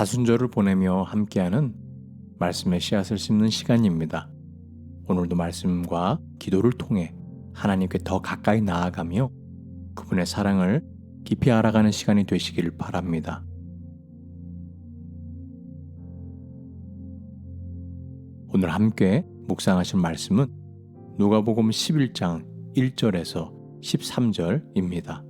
사순절을 보내며 함께하는 말씀의 씨앗을 심는 시간입니다. 오늘도 말씀과 기도를 통해 하나님께 더 가까이 나아가며 그분의 사랑을 깊이 알아가는 시간이 되시길 바랍니다. 오늘 함께 묵상하신 말씀은 누가복음 11장 1절에서 13절입니다.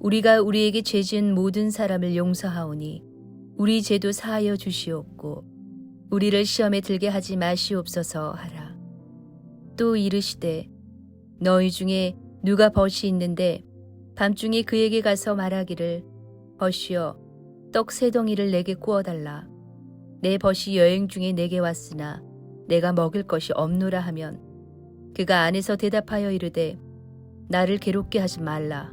우리가 우리에게 죄진 모든 사람을 용서하오니 우리 죄도 사하여 주시옵고 우리를 시험에 들게 하지 마시옵소서 하라. 또 이르시되 너희 중에 누가 벗이 있는데 밤중에 그에게 가서 말하기를 벗이여 떡 세 덩이를 내게 구워달라. 내 벗이 여행 중에 내게 왔으나 내가 먹을 것이 없노라 하면 그가 안에서 대답하여 이르되 나를 괴롭게 하지 말라.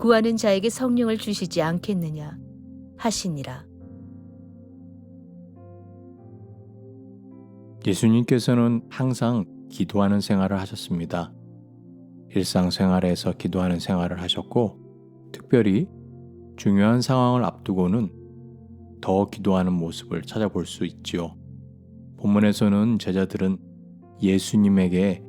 구하는 자에게 성령을 주시지 않겠느냐 하시니라. 예수님께서는 항상 기도하는 생활을 하셨습니다. 일상생활에서 기도하는 생활을 하셨고, 특별히 중요한 상황을 앞두고는 더 기도하는 모습을 찾아볼 수 있지요. 본문에서는 제자들은 예수님에게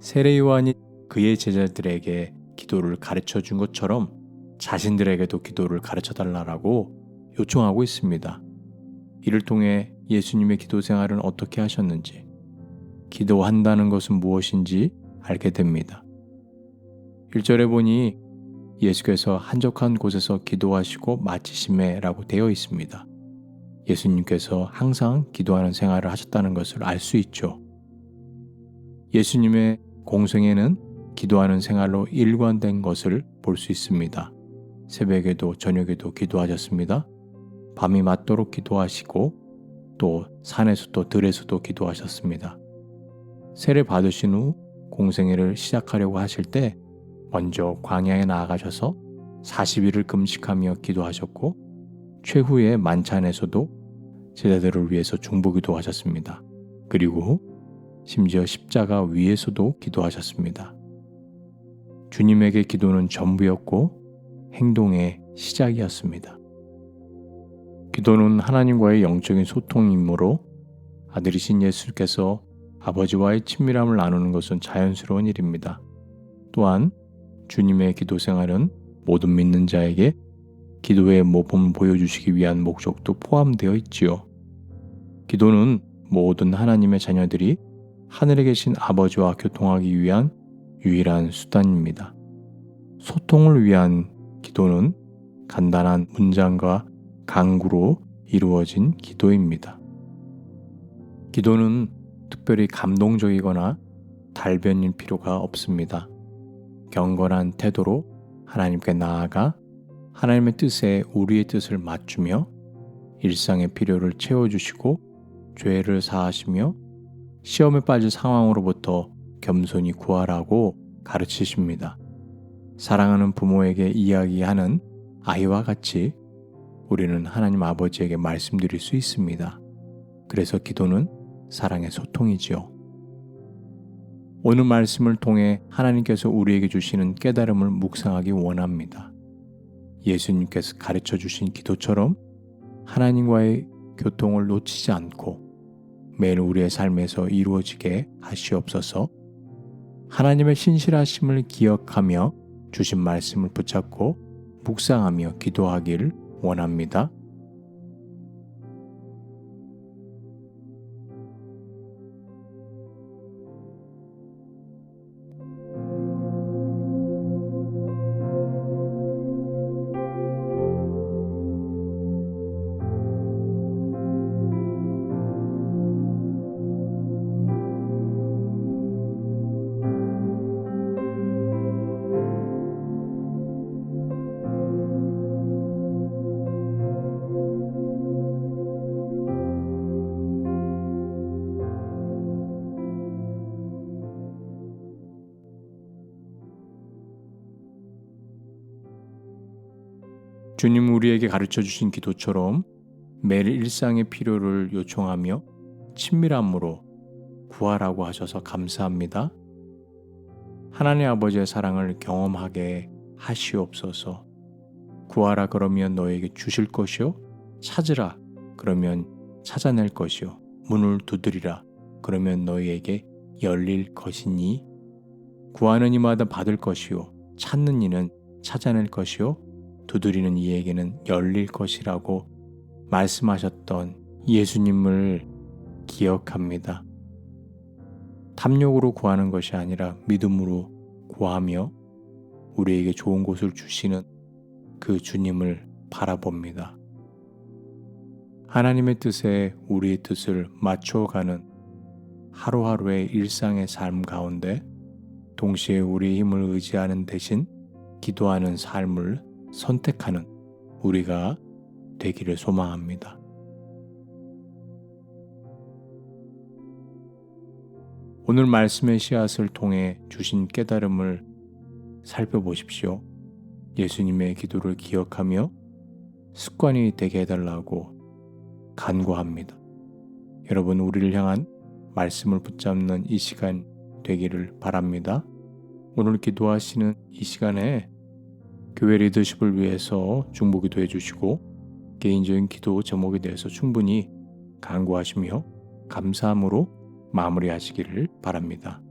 세례 요한이 그의 제자들에게 기도를 가르쳐 준 것처럼 자신들에게도 기도를 가르쳐 달라고 요청하고 있습니다. 이를 통해 예수님의 기도 생활은 어떻게 하셨는지, 기도한다는 것은 무엇인지 알게 됩니다. 1절에 보니 예수께서 한적한 곳에서 기도하시고 마치심에 라고 되어 있습니다. 예수님께서 항상 기도하는 생활을 하셨다는 것을 알 수 있죠. 예수님의 공생에는 기도하는 생활로 일관된 것을 볼 수 있습니다. 새벽에도 저녁에도 기도하셨습니다. 밤이 맞도록 기도하시고 또 산에서도 들에서도 기도하셨습니다. 세례 받으신 후 공생애를 시작하려고 하실 때 먼저 광야에 나아가셔서 40일을 금식하며 기도하셨고 최후의 만찬에서도 제자들을 위해서 중보기도 하셨습니다. 그리고 심지어 십자가 위에서도 기도하셨습니다. 주님에게 기도는 전부였고 행동의 시작이었습니다. 기도는 하나님과의 영적인 소통이므로 아들이신 예수께서 아버지와의 친밀함을 나누는 것은 자연스러운 일입니다. 또한 주님의 기도 생활은 모든 믿는 자에게 기도의 모범을 보여주시기 위한 목적도 포함되어 있지요. 기도는 모든 하나님의 자녀들이 하늘에 계신 아버지와 교통하기 위한 유일한 수단입니다. 소통을 위한 기도는 간단한 문장과 강구로 이루어진 기도입니다. 기도는 특별히 감동적이거나 달변일 필요가 없습니다. 경건한 태도로 하나님께 나아가 하나님의 뜻에 우리의 뜻을 맞추며 일상의 필요를 채워주시고 죄를 사하시며 시험에 빠질 상황으로부터 겸손히 구하라고 가르치십니다. 사랑하는 부모에게 이야기하는 아이와 같이 우리는 하나님 아버지에게 말씀드릴 수 있습니다. 그래서 기도는 사랑의 소통이지요. 오늘 말씀을 통해 하나님께서 우리에게 주시는 깨달음을 묵상하기 원합니다. 예수님께서 가르쳐 주신 기도처럼 하나님과의 교통을 놓치지 않고 매일 우리의 삶에서 이루어지게 하시옵소서. 하나님의 신실하심을 기억하며 주신 말씀을 붙잡고 묵상하며 기도하기를 원합니다. 주님 우리에게 가르쳐 주신 기도처럼 매일 일상의 필요를 요청하며 친밀함으로 구하라고 하셔서 감사합니다. 하나님 아버지의 사랑을 경험하게 하시옵소서. 구하라 그러면 너에게 주실 것이요 찾으라 그러면 찾아낼 것이요 문을 두드리라 그러면 너희에게 열릴 것이니 구하는 이마다 받을 것이요 찾는 이는 찾아낼 것이요 두드리는 이에게는 열릴 것이라고 말씀하셨던 예수님을 기억합니다. 탐욕으로 구하는 것이 아니라 믿음으로 구하며 우리에게 좋은 곳을 주시는 그 주님을 바라봅니다. 하나님의 뜻에 우리의 뜻을 맞춰가는 하루하루의 일상의 삶 가운데 동시에 우리의 힘을 의지하는 대신 기도하는 삶을 선택하는 우리가 되기를 소망합니다. 오늘 말씀의 씨앗을 통해 주신 깨달음을 살펴보십시오. 예수님의 기도를 기억하며 습관이 되게 해달라고 간구합니다. 여러분, 우리를 향한 말씀을 붙잡는 이 시간 되기를 바랍니다. 오늘 기도하시는 이 시간에 교회 리더십을 위해서 중보기도 해주시고 개인적인 기도 제목에 대해서 충분히 간구하시며 감사함으로 마무리하시기를 바랍니다.